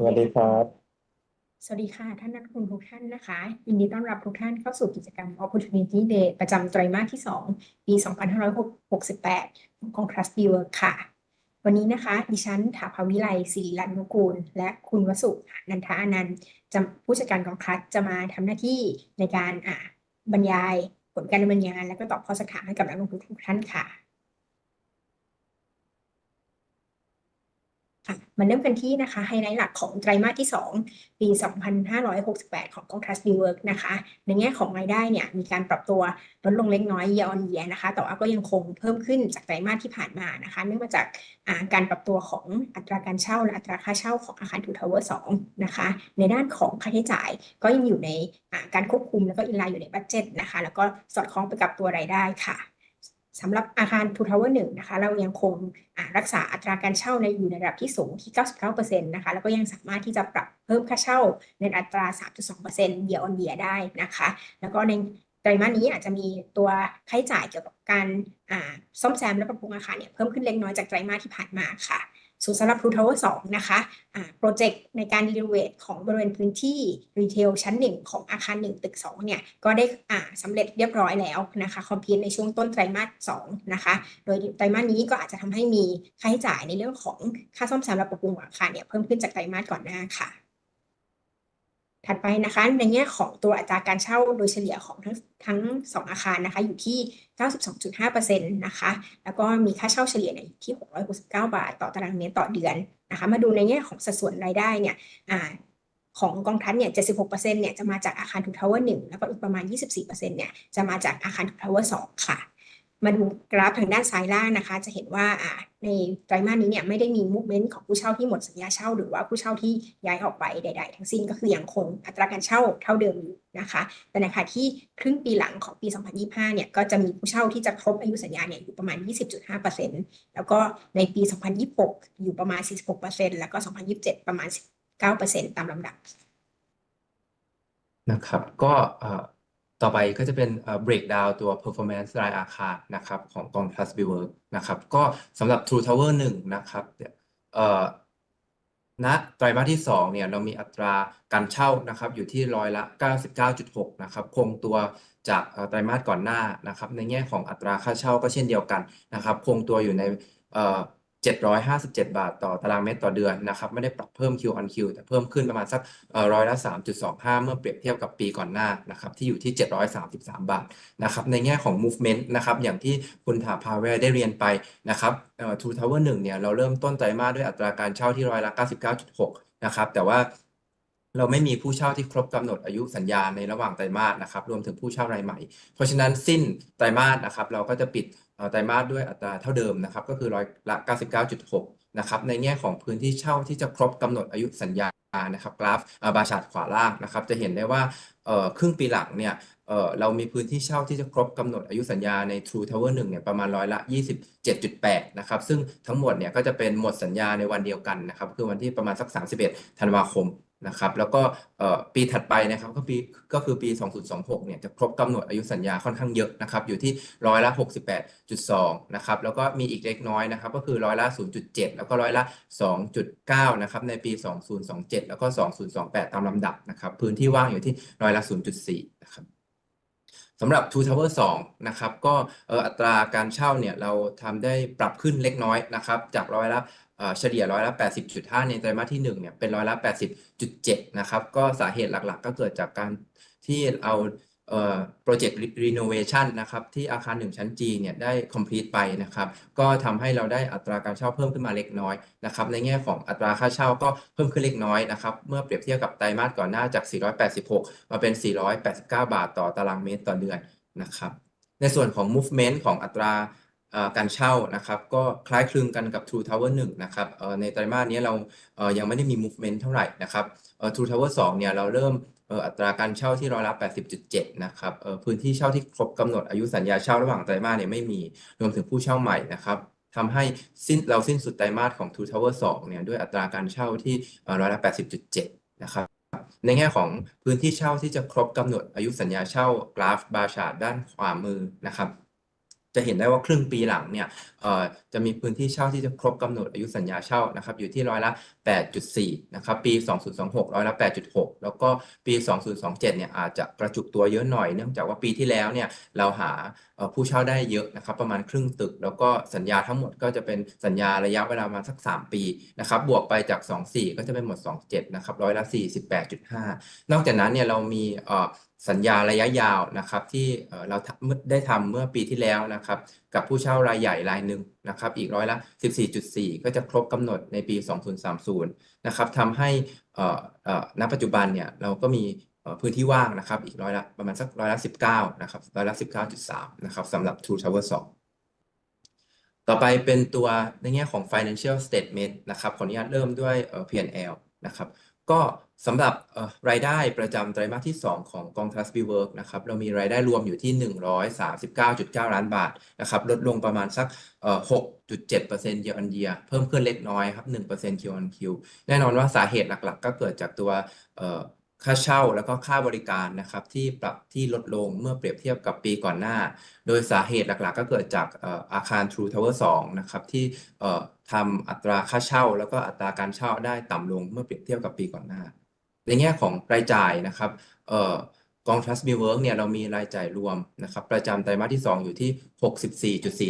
สวัสดีครับ สวัสดีค่ะท่านนักลงทุนทุกท่านนะคะ ยินดีต้อนรับทุกท่านเข้าสู่กิจกรรม Opportunity Day ประจำไตรมาสที่ 2 ปี 2568 ของ Trust b u r e ค่ะ วันนี้นะคะ ดิฉันถาภาวิไลศิริรัตน์นุกูล และคุณวสุนันทาอนันต์ผู้จัดการกองคลัสจะมาทำหน้าที่ในการอ่าบรรยายผลการดำเนินงาน และก็ตอบข้อสักถามให้กับนักลงทุนทุกท่านค่ะ ค่ะ มาเริ่มกันที่นะคะไฮไลท์หลักของไตรมาสที่ 2 ปี 2568 ของกองทัพ b w o r k นะคะ ในแง่ของรายได้เนี่ยมีการปรับตัวลดลงเล็กน้อย year on year นะคะ แต่ว่าก็ยังคงเพิ่มขึ้นจากไตรมาสที่ผ่านมานะคะ เนื่องมาจากาการปรับตัวของอัตราการเช่า และอัตราค่าเช่าของอาคารทูทาวเวอร์2นะคะ ในด้านของค่าใช้จ่ายก็ยังอยู่ในาการควบคุมแล้วก็อินไลน์อยู่ในบัดเจ็ตนะคะ แล้วก็สอดคล้องไปกับตัวรายได้ค่ะ สำหรับอาคารทูทาวเวอร์หนึ่งนะคะ เรายังคงรักษาอัตราการเช่าในอยู่ในระดับที่สูงที่ 99%นะคะ แล้วก็ยังสามารถที่จะปรับเพิ่มค่าเช่าในอัตรา 3.2% year on year ได้นะคะ แล้วก็ในไตรมาสนี้อาจจะมีตัวค่าใช้จ่ายเกี่ยวกับการซ่อมแซมและปรับปรุงอาคารเนี่ยเพิ่มขึ้นเล็กน้อยจากไตรมาสที่ผ่านมาค่ะ ส่วนสำหรับทูทาวเวอร์สองนะคะโปรเจกต์ในการรีโนเวทของบริเวณพื้นที่รีเทลชั้นหนึ่งของอาคารหนึ่งตึกสองเนี่ย ก็ได้สำเร็จเรียบร้อยแล้วนะคะคอมพิวในช่วงต้นไตรมาสสองนะคะ โดยไตรมาสนี้ก็อาจจะทำให้มีค่าใช้จ่ายในเรื่องของค่าซ่อมแซมและปรับปรุงอาคารเนี่ยเพิ่มขึ้นจากไตรมาสก่อนหน้าค่ะ ถัดไปนะคะในแง่ของตัวอัตราการเช่าโดยเฉลี่ยของทั้งทั้งสองอาคารนะคะอยู่ที่ 92.5%นะคะแล้วก็มีค่าเช่าเฉลี่ยเนี่ยอยู่ที่ 669 บาท ต่อตารางเมตรต่อเดือนนะคะมาดูในแง่ของสัดส่วนรายได้เนี่ยอของกองทัพเนี่ย 76%เนี่ยจะมาจากอาคารทูทาวเวอร์หนึ่งแล้วก็อีกประมาณ 24%เนี่ยจะมาจากอาคารทูทาวเวอร์สองค่ะ มาดูกราฟทางด้านซ้ายล่างนะคะ จะเห็นว่าในไตรมาสนี้เนี่ยไม่ได้มีมูฟเมนต์ของผู้เช่าที่หมดสัญญาเช่า หรือว่าผู้เช่าที่ย้ายออกไปใด ๆ ทั้งสิ้นก็คืออยังคงอัตราการเช่าเท่าเดิมอยู่นะคะ แต่ในขณะที่ครึ่งปีหลังของปี 2025 เนี่ยก็จะมีผู้เช่าที่จะครบอายุสัญญาเนี่ยอยู่ประมาณ 20.5%แล้วก็ในปี 2026 อยู่ประมาณ 46%แล้วก็ 2027 ประมาณ 9%ตามลำดับนะครับ ก็ ต่อไปก็จะเป็น breakdown ตัว performance รายอาคารนะครับของกอง Plus b w o r k นะครับก็สำหรับ True Tower 1นะครับเอ่อณไตรมาสที่2เนี่ยเรามีอัตราการเช่านะครับอยู่ที่ร้อยละ 99.6 นะครับคงตัวจากไตรมาสก่อนหน้านะครับในแง่ของอัตราค่าเช่าก็เช่นเดียวกันนะครับคงตัวอยู่ใน 757 บาทต่อตารางเมตรต่อเดือนนะครับไม่ได้ปรับเพิ่ม Q on Q แต่เพิ่มขึ้นประมาณสักร้อยละ 3.25 เมื่อเปรียบเทียบกับปีก่อนหน้านะครับที่อยู่ที่ 733 บาทนะครับในแง่ของ movement นะครับอย่างที่คุณถาภาเวลได้เรียนไปนะครับเอ่อ True Tower 1เนี่ยเราเริ่มต้นไตรมาสด้วยอัตราการเช่าที่ร้อยละ 99.6 นะครับแต่ว่าเราไม่มีผู้เช่าที่ครบกำหนดอายุสัญญาในระหว่างไตรมาสนะครับรวมถึงผู้เช่ารายใหม่ เพราะฉะนั้นสิ้นไตรมาสนะครับเราก็จะปิด ไตรมาสด้วยอัตราเท่าเดิมนะครับก็คือร้อยละ 99.6 นะครับในแง่ของพื้นที่เช่าที่จะครบกำหนดอายุสัญญานะครับกราฟบาร์ชาร์ตขวาล่างนะครับจะเห็นได้ว่าครึ่งปีหลังเนี่ยเเรามีพื้นที่เช่าที่จะครบกำหนดอายุสัญญาใน True Tower 1เนี่ยประมาณร้อยละ 27.8 นะครับ ซึ่งทั้งหมดเนี่ยก็จะเป็นหมดสัญญาในวันเดียวกันนะครับ คือวันที่ประมาณสัก 31 ธันวาคม นะครับแล้วก็ปีถัดไปนะครับก็ปีก็คือปี 2026 เนี่ยจะครบกำหนดอายุสัญญาค่อนข้างเยอะนะครับอยู่ที่ร้อยละ 68.2 นะครับแล้วก็มีอีกเล็กน้อยนะครับก็คือร้อยละ 0.7 แล้วก็ร้อยละ 2.9 นะครับในปี 2027 แล้วก็ 2028 ตามลำดับนะครับพื้นที่ว่างอยู่ที่ร้อยละ 0.4 นะครับสำหรับ Two Tower 2 นะครับ ก็อัตราการเช่าเนี่ยเราทำได้ปรับขึ้นเล็กน้อยนะครับ จากร้อยละ เฉลี่ยร้อยละ 80.5 ในไตรมาสที่ 1 เนี่ย เป็นร้อยละ 80.7 นะครับ ก็สาเหตุหลักๆ ก็เกิดจากการที่เอาโปรเจกต์รีโนเวชันนะครับ ที่อาคาร 1 ชั้น G เนี่ย ได้ complete ไปนะครับ ก็ทำให้เราได้อัตราการเช่าเพิ่มขึ้นมาเล็กน้อยนะครับ ในแง่ของอัตราค่าเช่าก็เพิ่มขึ้นเล็กน้อยนะครับ เมื่อเปรียบเทียบกับไตรมาสก่อนหน้าจาก 486 มาเป็น 489 บาทต่อตารางเมตรต่อเดือนนะครับ ในส่วนของ movement ของอัตรา การเช่านะครับก็คล้ายคลึงกันกับ True Tower 1นะครับในไตรมาสนี้เรายังไม่ได้มี movement เท่าไหร่นะครับ True Tower 2เนี่ยเราเริ่มอัตราการเช่าที่ร้อยละ80.7 นะครับพื้นที่เช่าที่ครบกำหนดอายุสัญญาเช่าระหว่างไตรมาสเนี่ยไม่มีรวมถึงผู้เช่าใหม่นะครับทำให้สิ้นเราสิ้นสุดไตรมาสของ True Tower 2เนี่ยด้วยอัตราการเช่าที่ร้อยละ80.7 นะครับในแง่ของพื้นที่เช่าที่จะครบกำหนดอายุสัญญาเช่ากราฟบาร์ชาร์ตด้านขวามือนะครับ จะเห็นได้ว่าครึ่งปีหลังเนี่ยจะมีพื้นที่เช่าที่จะครบกำหนดอายุสัญญาเช่านะครับอยู่ที่ร้อยละ 8.4 นะครับปี 2026 ร้อยละ 8.6 แล้วก็ปี 2027 เนี่ยอาจจะกระจุกตัวเยอะหน่อยเนื่องจากว่าปีที่แล้วเนี่ยเราหาผู้เช่าได้เยอะนะครับประมาณครึ่งตึก แล้วก็สัญญาทั้งหมดก็จะเป็นสัญญาระยะเวลามาสัก 3 ปีนะครับบวกไปจาก 24 ก็จะเป็นหมด 27 นะครับร้อยละ 48.5 นอกจากนั้นเนี่ยเรามี สัญญาระยะยาวนะครับ ที่เราได้ทำเมื่อปีที่แล้วนะครับ กับผู้เช่ารายใหญ่รายหนึ่งนะครับ อีกร้อยละ 14.4 ก็จะครบกำหนดในปี 2030 นะครับทำให้ณปัจจุบันเนี่ยเราก็มีพื้นที่ว่างนะครับ อีกร้อยละประมาณสักร้อยละ19นะครับร้อยละ 19.3 นะครับสำหรับ True Tower 2 ต่อไปเป็นตัวในแง่ของ financial statement นะครับขออนุญาตเริ่มด้วย P&L นะครับ ก็สำหรับรายได้ประจำไตรมาสที่ 2 ของกอง Trust b Work นะครับเรามีรายได้รวมอยู่ที่ 139.9 ล้านบาทนะครับลดลงประมาณสักเอ่อ6.7% year on year เพิ่มขึ้นเล็กน้อยครับ 1% Q on Q แน่นอนว่าสาเหตุหลักๆ ก็เกิดจากตัวค่าเช่าแล้วก็ค่าบริการนะครับที่ปรับที่ลดลงเมื่อเปรียบเทียบกับปีก่อนหน้า โดยสาเหตุหลักๆ ก็เกิดจากอาคาร True Tower 2 นะครับที่ ทำอัตราค่าเช่า แล้วก็อัตราการเช่าได้ต่ำลงเมื่อเปรียบเทียบกับปีก่อนหน้า ในแง่ของรายจ่ายนะครับออกอง Trust Me Work เนี่ยเรามีรายจ่ายรวมนะครับประจำไตรมาสที่ 2 อยู่ที่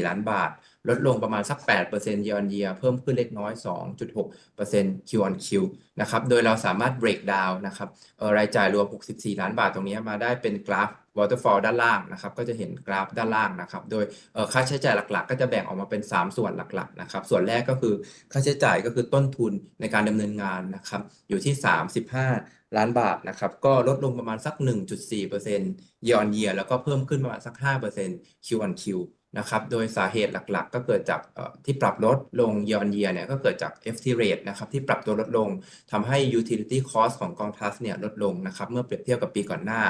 64.4 ล้านบาท ลดลงประมาณสัก 8% year on year เพิ่มขึ้นเล็กน้อย 2.6% Q on Q นะครับ โดยเราสามารถ break down นะครับรายจ่ายรวม 64 ล้านบาทตรงนี้มาได้เป็นกราฟ waterfall ด้านล่างนะครับ ก็จะเห็นกราฟด้านล่างนะครับ โดยค่าใช้จ่ายหลักๆ ก็จะแบ่งออกมาเป็น 3 ส่วนหลักๆ นะครับ ส่วนแรกก็คือค่าใช้จ่ายก็คือต้นทุนในการดำเนินงานนะครับ อยู่ที่ 35 ล้านบาทนะครับ ก็ลดลงประมาณสัก 1.4% year on year แล้วก็เพิ่มขึ้นประมาณสัก 5% Q on Q นะครับ โดยสาเหตุหลักๆ ก็เกิดจากที่ปรับลดลง year on year เนี่ยก็เกิดจาก FT rate นะครับที่ปรับตัวลดลงทำให้ utility cost ของกองทัพเนี่ยลดลงนะครับเมื่อเปรียบเทียบกับปีก่อนหน้า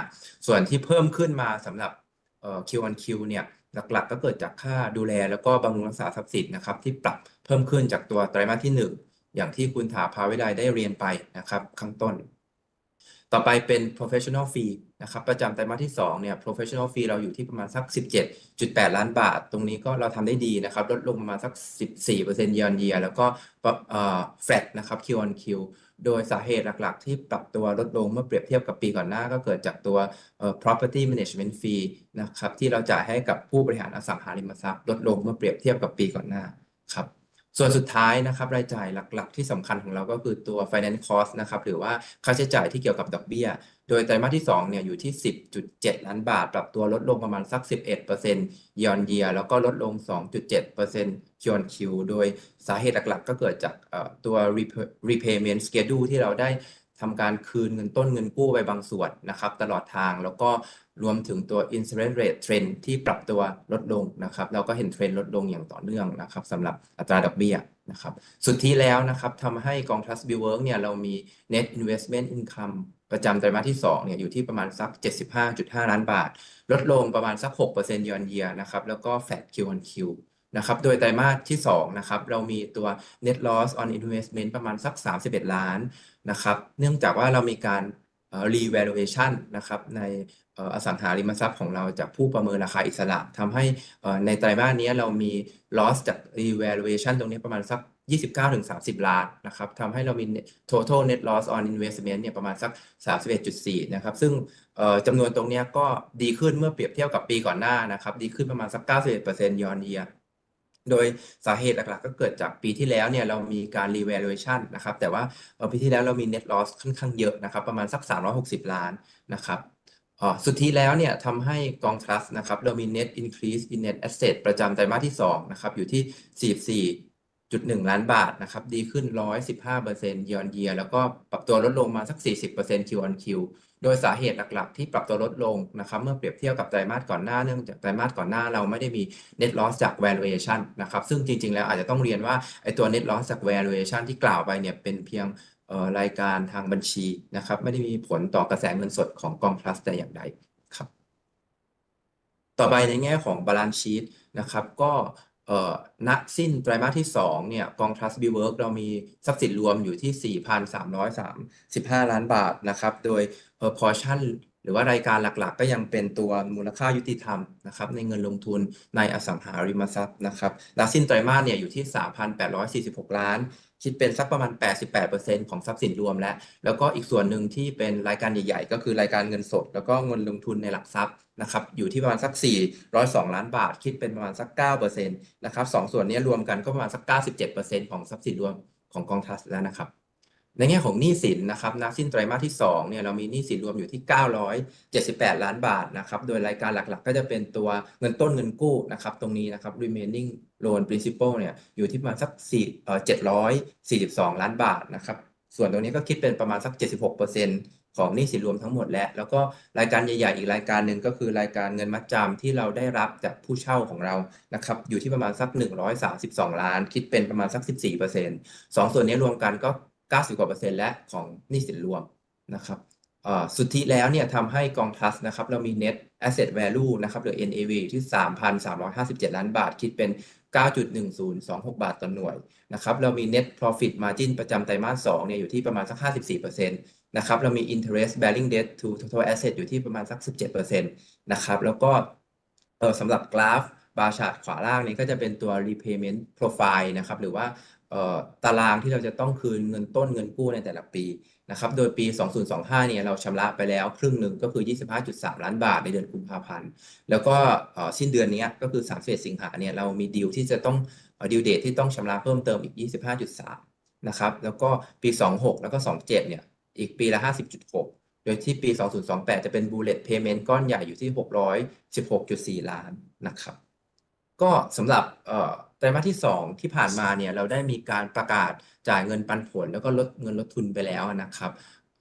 ส่วนที่เพิ่มขึ้นมาสำหรับเอ่อ Q on Q เนี่ยหลักๆ ก็เกิดจากค่าดูแลแล้วก็บำรุงรักษาทรัพย์สินนะครับที่ปรับเพิ่มขึ้นจากตัวไตรมาสที่ 1 อย่างที่คุณถาภาวิไลได้เรียนไปนะครับข้างต้น ต่อไปเป็น professional fee นะครับ ประจำไตรมาสที่ 2 เนี่ย professional fee เราอยู่ที่ประมาณสัก 17.8 ล้านบาท ตรงนี้ก็เราทำได้ดีนะครับ ลดลงประมาณสัก 14% year on year แล้วก็เอ่อ flat นะครับ Q on Q โดยสาเหตุหลักๆ ที่ปรับตัวลดลงเมื่อเปรียบเทียบกับปีก่อนหน้าก็เกิดจากตัว property management fee นะครับ ที่เราจ่ายให้กับผู้บริหารอสังหาริมทรัพย์ ลดลงเมื่อเปรียบเทียบกับปีก่อนหน้าครับ ส่วนสุดท้ายนะครับรายจ่ายหลัก ๆ ที่สำคัญของเราก็คือตัว finance cost นะครับหรือว่าค่าใช้จ่ายที่เกี่ยวกับดอกเบี้ย โดยไตรมาสที่2เนี่ยอยู่ที่ 10.7 ล้านบาท ปรับตัวลดลงประมาณสัก 11% year on year แล้วก็ลดลง 2.7% Q on Q โดยสาเหตุหลักๆ ก็เกิดจากตัว repayment schedule ที่เราได้ทำการคืนเงินต้นเงินกู้ไปบางส่วนนะครับ ตลอดทางแล้วก็ รวมถึงตัว interest rate trend ที่ปรับตัวลดลงนะครับ เราก็เห็นเทรนด์ลดลงอย่างต่อเนื่องนะครับสำหรับอัตราดอกเบี้ยนะครับ สุดที่แล้วนะครับทำให้กอง Trust Bill Work เนี่ยเรามี net investment income ประจำไตรมาสที่2เนี่ยอยู่ที่ประมาณสัก 75.5 ล้านบาท ลดลงประมาณสัก 6% year on year นะครับ แล้วก็ flat Q on Q นะครับ โดยไตรมาสที่2นะครับ เรามีตัว net loss on investment ประมาณสัก 31 ล้านนะครับ เนื่องจากว่าเรามีการ revaluation นะครับใน อสังหาริมทรัพย์ของเราจากผู้ประเมินราคาอิสระทำให้ในไตรมาสนี้เรามี loss จาก revaluation ตรงนี้ประมาณสัก 29-30 ล้านนะครับทำให้เรามี total net loss on investment เนี่ยประมาณสัก 31.4 นะครับ ซึ่งจำนวนตรงนี้ก็ดีขึ้นเมื่อเปรียบเทียบกับปีก่อนหน้านะครับ ดีขึ้นประมาณสัก 91% year on year โดยสาเหตุหลักๆ ก็เกิดจากปีที่แล้วเนี่ยเรามีการ revaluation นะครับ แต่ว่าปีที่แล้วเรามี net loss ค่อนข้างเยอะนะครับ ประมาณสัก 360 ล้านนะครับ สุดที่แล้วเนี่ยทำให้กอง trust นะครับเรามี net increase in net asset ประจำไตรมาสที่2นะครับอยู่ที่ 44.1 ล้านบาทนะครับดีขึ้น 115% year on year แล้วก็ปรับตัวลดลงมาสัก 40% Q on Q โดยสาเหตุหลักๆ ที่ปรับตัวลดลงนะครับเมื่อเปรียบเทียบกับไตรมาสก่อนหน้าเนื่องจากไตรมาสก่อนหน้าเราไม่ได้มี net loss จาก valuation นะครับซึ่งจริงๆ แล้วอาจจะต้องเรียนว่าไอ้ตัว net loss จาก valuation ที่กล่าวไปเนี่ยเป็นเพียง รายการทางบัญชีนะครับ ไม่ได้มีผลต่อกระแสเงินสดของกอง Trust แต่อย่างใดครับ ต่อไปในแง่ของ balance sheet นะครับ ก็ณสิ้นไตรมาสที่ 2 เนี่ย กอง Trust b i l Work เรามีทรัพย์สินรวมอยู่ที่ 4,335 ล้านบาทนะครับ โดยเอ่อ portion รือว่ารายการหลักๆ ก็ยังเป็นตัวมูลค่ายุติธรรมนะครับ ในเงินลงทุนในอสังหาริมทรัพย์นะครับและสิ้นไตรมาสเนี่ยอยู่ที่ 3,846 ล้าน คิดเป็นสักประมาณ 88%ของทรัพย์สินรวมแล้ว แล้วก็อีกส่วนหนึ่งที่เป็นรายการใหญ่ๆ ก็คือรายการเงินสด แล้วก็เงินลงทุนในหลักทรัพย์นะครับอยู่ที่ประมาณสัก 402 ล้านบาท คิดเป็นประมาณสัก9%นะครับสองส่วนนี้รวมกันก็ประมาณสัก 97%ของทรัพย์สินรวมของกองทัพแล้วนะครับ ในแง่ของหนี้สินนะครับณสิ้นไตรมาสที่2เนี่ยเรามีหนี้สินรวมอยู่ที่ 978 ล้านบาทนะครับโดยรายการหลักๆ ก็จะเป็นตัวเงินต้นเงินกู้นะครับตรงนี้นะครับ remaining loan principal เนี่ยอยู่ที่ประมาณสัก4เอ่อ742 ล้านบาทนะครับส่วนตรงนี้ก็คิดเป็นประมาณสัก 76%ของหนี้สินรวมทั้งหมดแล้ว แล้วก็รายการใหญ่ๆอีกรายการหนึ่งก็คือรายการเงินมัดจำที่เราได้รับจากผู้เช่าของเรานะครับอยู่ที่ประมาณสัก 132 ล้าน คิดเป็นประมาณสัก 14%สองส่วนนี้รวมกันก็ 90กว่าเปอร์เซ็นต์และของหนี้สินรวมนะครับสุทธิแล้วเนี่ยทำให้กองทัพนะครับเรามี net asset value นะครับหรือ NAV ที่ 3,357 ล้านบาท คิดเป็น 9.1026 บาทต่อหน่วยนะครับเรามี net profit margin ประจำไตรมาส2เนี่ยอยู่ที่ประมาณสัก 54%นะครับเรามี interest bearing debt to total asset อยู่ที่ประมาณสัก 17%นะครับแล้วก็สำหรับกราฟบาร์ชาร์ตขวาล่างนี้ก็จะเป็นตัว repayment profile นะครับหรือว่า ตารางที่เราจะต้องคืนเงินต้นเงินกู้ในแต่ละปีนะครับโดยปี 2025 เนี่ยเราชำระไปแล้วครึ่งหนึ่งก็คือ 25.3 ล้านบาทในเดือนกุมภาพันธ์ แล้วก็สิ้นเดือนนี้ก็คือ 31 สิงหาเนี่ยเรามีดีลที่จะต้องดีลเดทที่ต้องชำระเพิ่มเติมอีก 25.3 นะครับแล้วก็ปี 26 แล้วก็ 27 เนี่ยอีกปีละ 50.6 โดยที่ปี 2028 จะเป็น bullet payment ก้อนใหญ่อยู่ที่ 616.4 ล้านนะครับก็สำหรับ ไตรมาสที่ 2 ที่ผ่านมาเนี่ยเราได้มีการประกาศจ่ายเงินปันผล แล้วก็ลดเงินลดทุนไปแล้วนะครับ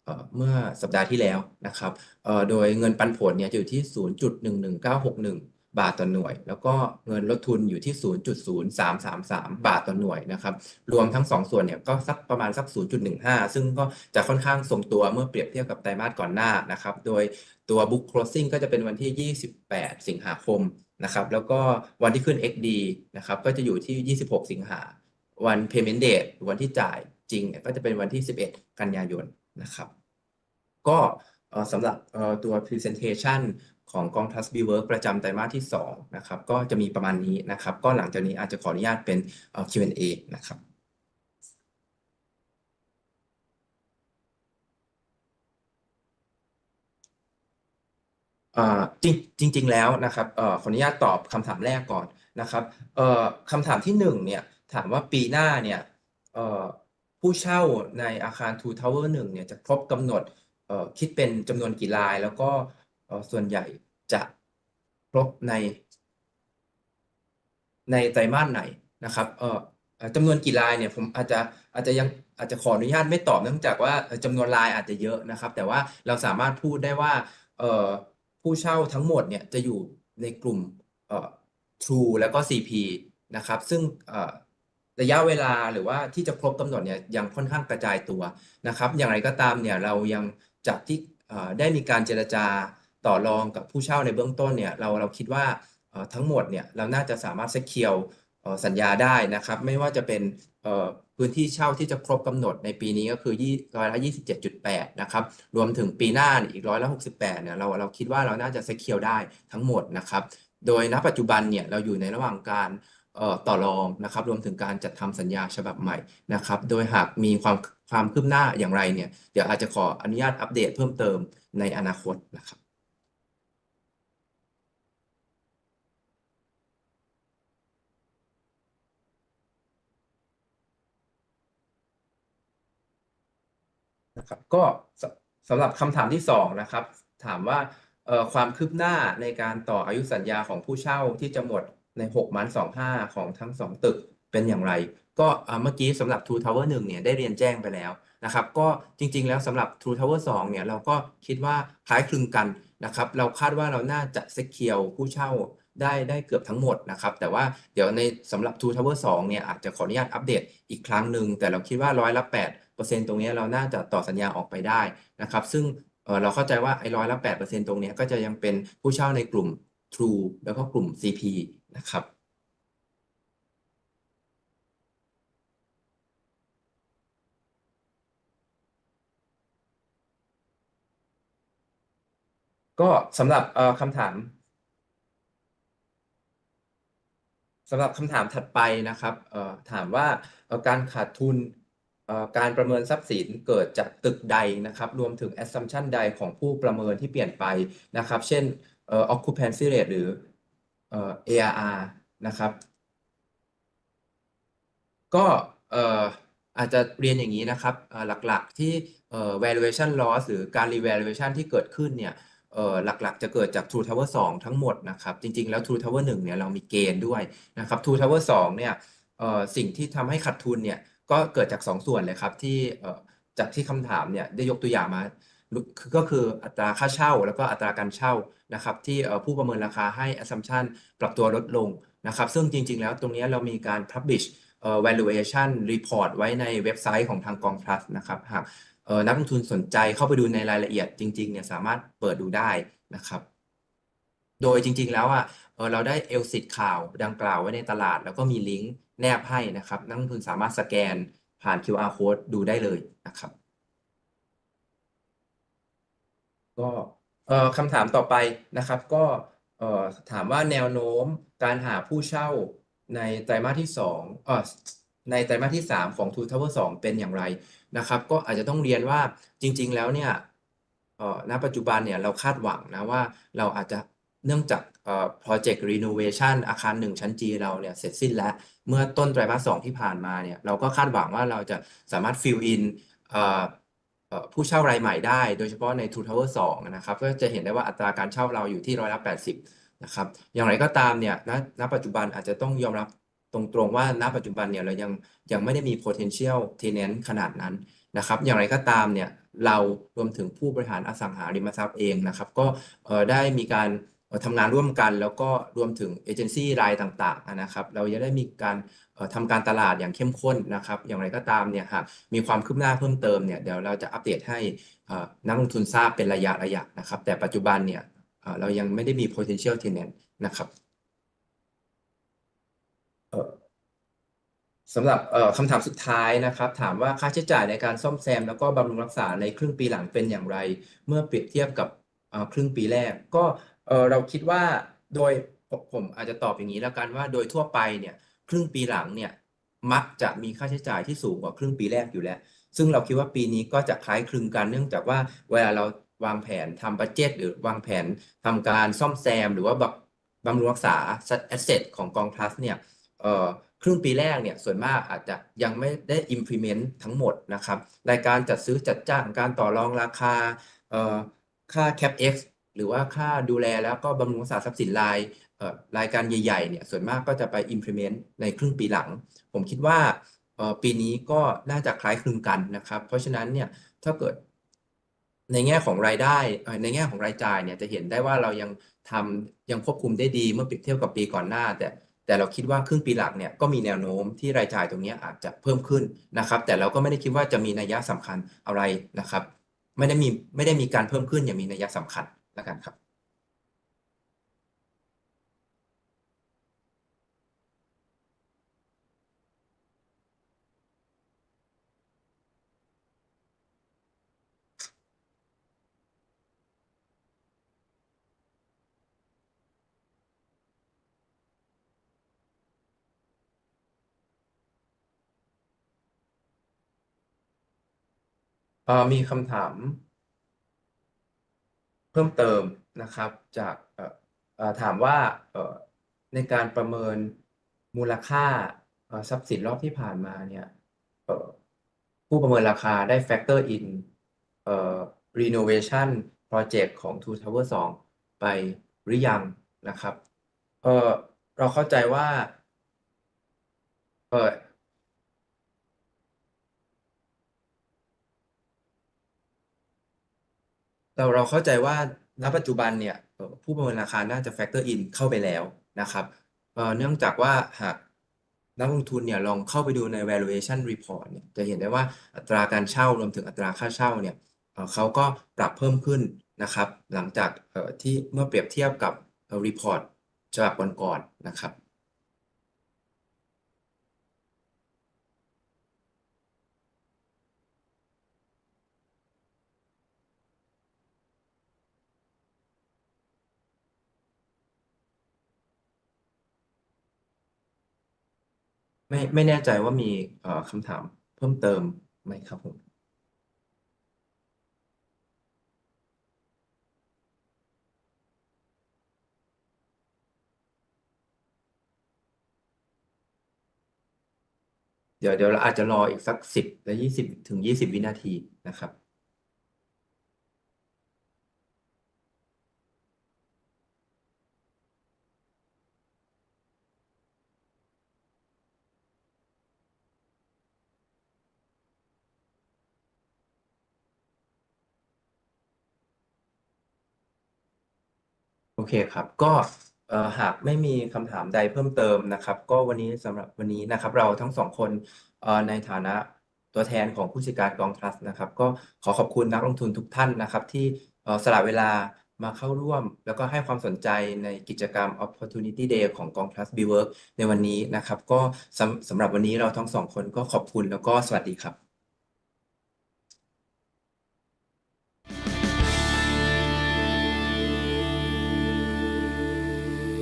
เอ่อเมื่อสัปดาห์ที่แล้วนะครับเอ่อโดยเงินปันผลเนี่ยจะอยู่ที่ 0.11961 บาทต่อหน่วย แล้วก็เงินลดทุนอยู่ที่ 0.0333 บาทต่อหน่วยนะครับ รวมทั้ง 2 ส่วนเนี่ยก็สักประมาณสัก 0.15 ซึ่งก็จะค่อนข้างทรงตัวเมื่อเปรียบเทียบกับไตรมาสก่อนหน้านะครับ โดย ตัว book closing ก็จะเป็นวันที่ 28 สิงหาคมนะครับ แล้วก็วันที่ขึ้น XD นะครับ ก็จะอยู่ที่ 26 สิงหา วัน payment date วันที่จ่ายจริง ก็จะเป็นวันที่ 11 กันยายนนะครับ ก็สำหรับตัว presentation ของกองทัพ b w o r k ประจำไตรมาสที่ 2 นะครับ ก็จะมีประมาณนี้นะครับ ก็หลังจากนี้อาจจะขออนุญาตเป็น Q&A นะครับ จริงจริงแล้วนะครับอขออนุญาตตอบคำถามแรกก่อนนะครับคำถามที่หนึ่งเนี่ยถามว่าปีหน้าเนี่ยผู้เช่าในอาคาร Two Tower หนึ่งเนี่ยจะครบกำหนดคิดเป็นจำนวนกี่ราย แล้วก็ส่วนใหญ่จะครบใน ในไตรมาสไหนนะครับจำนวนกี่รายเนี่ยผมอาจจะอาจจะยังอาจจะขออนุญาตไม่ตอบเนื่องจากว่าจำนวนรายอาจจะเยอะนะครับ แต่ว่าเราสามารถพูดได้ว่า ผู้เช่าทั้งหมดเนี่ยจะอยู่ในกลุ่มเอ่อ True แล้วก็ CP นะครับ ซึ่งเอ่อระยะเวลาหรือว่าที่จะครบกำหนดเนี่ยยังค่อนข้างกระจายตัวนะครับ อย่างไรก็ตามเนี่ยเรายังจากที่เอ่อได้มีการเจรจาต่อรองกับผู้เช่าในเบื้องต้นเนี่ยเราเราคิดว่าเอ่อทั้งหมดเนี่ยเราน่าจะสามารถเซ็ตเคียว สัญญาได้นะครับ ไม่ว่าจะเป็นพื้นที่เช่าที่จะครบกำหนดในปีนี้ก็คือร้อยละยี่สิบเจ็ดจุดแปดนะครับ รวมถึงปีหน้าอีกร้อยละหกสิบแปดเนี่ยเราเราคิดว่าเราน่าจะ secure ได้ทั้งหมดนะครับ โดยณปัจจุบันเนี่ยเราอยู่ในระหว่างการต่อรองนะครับ รวมถึงการจัดทำสัญญาฉบับใหม่นะครับ โดยหากมีความความคืบหน้าอย่างไรเนี่ย เดี๋ยวอาจจะขออนุญาตอัปเดตเพิ่มเติมในอนาคตนะครับ นะครับก็สำหรับคำถามที่สองนะครับ ถามว่าความคืบหน้าในการต่ออายุสัญญาของผู้เช่าที่จะหมดใน6มัน25 ของทั้ง 2 ตึกเป็นอย่างไร ก็เมื่อกี้สำหรับ True Tower 1เนี่ยได้เรียนแจ้งไปแล้วนะครับ ก็จริงๆแล้วสำหรับ True Tower 2เนี่ยเราก็คิดว่าคล้ายคลึงกันนะครับ เราคาดว่าเราน่าจะเซ็กเคียวผู้เช่าได้ได้เกือบทั้งหมดนะครับ แต่ว่าเดี๋ยวในสำหรับ True Tower 2เนี่ยอาจจะขออนุญาตอัปเดตอีกครั้งหนึ่งแต่เราคิดว่าร้อยละ8 เปอร์เซ็นต์ตรงนี้เราน่าจะต่อสัญญาออกไปได้นะครับ ซึ่งเเราเข้าใจว่าไอ้ร้อยละแปดเปอร์เซ็นต์ตรงนี้ก็จะยังเป็นผู้เช่าในกลุ่ม True แล้วก็กลุ่ม CP นะครับก็สำหรับคำถามสำหรับคำถามถัดไปนะครับถามว่าการขาดทุน การประเมินทรัพย์สินเกิดจากตึกใดนะครับรวมถึง assumption ใดของผู้ประเมินที่เปลี่ยนไปนะครับ เช่น occupancy rate หรือ ARR นะครับ ก็อาจจะเรียนอย่างนี้นะครับหลักๆที่ valuation loss หรือการ revaluation ที่เกิดขึ้นเนี่ยหลักๆ จะเกิดจาก True Tower 2 ทั้งหมดนะครับ จริง ๆ แล้ว True Tower 1 เนี่ยเรามีเกณฑ์ด้วยนะครับ True Tower 2 เนี่ยสิ่งที่ทำให้ขาดทุนเนี่ย ก็เกิดจาก 2 ส่วนเลยครับที่จากที่คำถามเนี่ยได้ยกตัวอย่างมาคือก็คืออัตราค่าเช่า แล้วก็อัตราการเช่านะครับที่ผู้ประเมินราคาให้ assumption ปรับตัวลดลงนะครับซึ่งจริง ๆ แล้วตรงนี้เรามีการ publish เอ่อ valuation report ไว้ในเว็บไซต์ของทางกองพลัสนะครับหากนักลงทุนสนใจเข้าไปดูในรายละเอียดจริงๆเนี่ยสามารถเปิดดูได้นะครับ โดยจริงๆแล้วอะเราได้เอลสิทข่าวดังกล่าวไว้ในตลาด แล้วก็มีลิงก์ แนบให้นะครับ นักลงทุนสามารถสแกนผ่าน QR code ดูได้เลยนะครับ ก็เอ่อคำถามต่อไปนะครับ ก็เอ่อถามว่าแนวโน้มการหาผู้เช่าในไตรมาสที่สองเอ่อในไตรมาสที่สามของ True Tower 2เป็นอย่างไรนะครับ ก็อาจจะต้องเรียนว่าจริง ๆ แล้วเนี่ยเอ่อณปัจจุบันเนี่ยเราคาดหวังนะว่าเราอาจจะเนื่องจาก เอ่อ project renovation อาคารหนึ่งชั้นจีเราเนี่ยเสร็จสิ้นแล้ว เมื่อต้นไตรมาสสองที่ผ่านมาเนี่ยเราก็คาดหวังว่าเราจะสามารถ fill in เอ่อเอ่อผู้เช่ารายใหม่ได้ โดยเฉพาะใน True Tower 2นะครับก็จะเห็นได้ว่าอัตราการเช่าเราอยู่ที่ร้อยละ80นะครับอย่างไรก็ตามเนี่ยณณปัจจุบันอาจจะต้องยอมรับตรงๆว่าณปัจจุบันเนี่ยเรายังยังไม่ได้มี potential tenant ขนาดนั้นนะครับอย่างไรก็ตามเนี่ยเรารวมถึงผู้บริหารอสังหาริมทรัพย์เองนะครับ ก็ได้มีการ ทำงานร่วมกัน แล้วก็รวมถึงเอเจนซี่รายต่างๆนะครับ เราจะได้มีการทำการตลาดอย่างเข้มข้นนะครับ อย่างไรก็ตามเนี่ยหากมีความคืบหน้าเพิ่มเติมเนี่ยเดี๋ยวเราจะอัปเดตให้นักลงทุนทราบเป็นระยะระยะนะครับ แต่ปัจจุบันเนี่ยเรายังไม่ได้มี potential tenant นะครับสำหรับคำถามสุดท้ายนะครับ ถามว่าค่าใช้จ่ายในการซ่อมแซม แล้วก็บำรุงรักษาในครึ่งปีหลังเป็นอย่างไร เมื่อเปรียบเทียบกับครึ่งปีแรก ก็ เออเราคิดว่าโดยผมผมอาจจะตอบอย่างนี้แล้วกันว่าโดยทั่วไปเนี่ย ครึ่งปีหลังเนี่ยมักจะมีค่าใช้จ่ายที่สูงกว่าครึ่งปีแรกอยู่แล้ว ซึ่งเราคิดว่าปีนี้ก็จะคล้ายคลึงกันเนื่องจากว่าเวลาเราวางแผนทำบัดเจ็ตหรือวางแผนทำการซ่อมแซม หรือว่าแบบบำรุงรักษา asset ของกองพลัสเนี่ยเอ่อครึ่งปีแรกเนี่ยส่วนมากอาจจะยังไม่ได้ implement ทั้งหมดนะครับรายการจัดซื้อจัดจ้างการต่อรองราคาเอ่อค่า CapEx หรือว่าค่าดูแลแล้วก็บำรุงรักษาทรัพย์สินรายรายการใหญ่ๆเนี่ยส่วนมากก็จะไป implement ในครึ่งปีหลัง ผมคิดว่าปีนี้ก็น่าจะคล้ายคลึงกันนะครับ เพราะฉะนั้นเนี่ยถ้าเกิดในแง่ของรายได้ในแง่ของรายจ่ายเนี่ยจะเห็นได้ว่าเรายังทำยังควบคุมได้ดีเมื่อเปรียบเทียบกับปีก่อนหน้า แต่แต่เราคิดว่าครึ่งปีหลังเนี่ยก็มีแนวโน้มที่รายจ่ายตรงนี้อาจจะเพิ่มขึ้นนะครับ แต่เราก็ไม่ได้คิดว่าจะมีนัยยะสำคัญอะไรนะครับ ไม่ได้มีไม่ได้มีการเพิ่มขึ้นอย่างมีนัยยะสำคัญ แล้วกันครับ เอ่อมีคำถามเพิ่มเติมนะครับจากถามว่าในการประเมินมูลค่าทรัพย์สินรอบที่ผ่านมาเนี่ยผู้ประเมินราคาได้ factor in เอ่อ renovation project ของ True Tower 2 ไปหรือยังนะครับเเราเข้าใจว่าเอ่อ เราเราเข้าใจว่าณปัจจุบันเนี่ยเอ่อผู้ประเมินราคาน่าจะ factor in เข้าไปแล้วนะครับเอ่อเนื่องจากว่าหากนักลงทุนเนี่ยลองเข้าไปดูใน valuation report เนี่ยจะเห็นได้ว่าอัตราการเช่ารวมถึงอัตราค่าเช่าเนี่ยเอ่อเขาก็ปรับเพิ่มขึ้นนะครับ หลังจากเอ่อที่เมื่อเปรียบเทียบกับเอ่อ report ฉบับก่อนๆนะครับ ไม่ ไม่แน่ใจว่ามีเอ่อคำถามเพิ่มเติมไหมครับผม เดี๋ยวเดี๋ยวเราอาจจะรออีกสักสิบและยี่สิบถึงยี่สิบวินาทีนะครับ โอเคครับ ก็ เอ่อ หากไม่มีคำถามใดเพิ่มเติมนะครับ ก็วันนี้สำหรับวันนี้นะครับ เราทั้งสองคน เอ่อ ในฐานะตัวแทนของผู้จัดการกองทรัสนะครับ ก็ขอขอบคุณนักลงทุนทุกท่านนะครับ ที่ เอ่อ สละเวลามาเข้าร่วม แล้วก็ให้ความสนใจในกิจกรรม Opportunity Day ของกองทรัส B Work ในวันนี้นะครับ ก็สำสำหรับวันนี้เราทั้งสองคนก็ขอบคุณแล้วก็สวัสดีครับ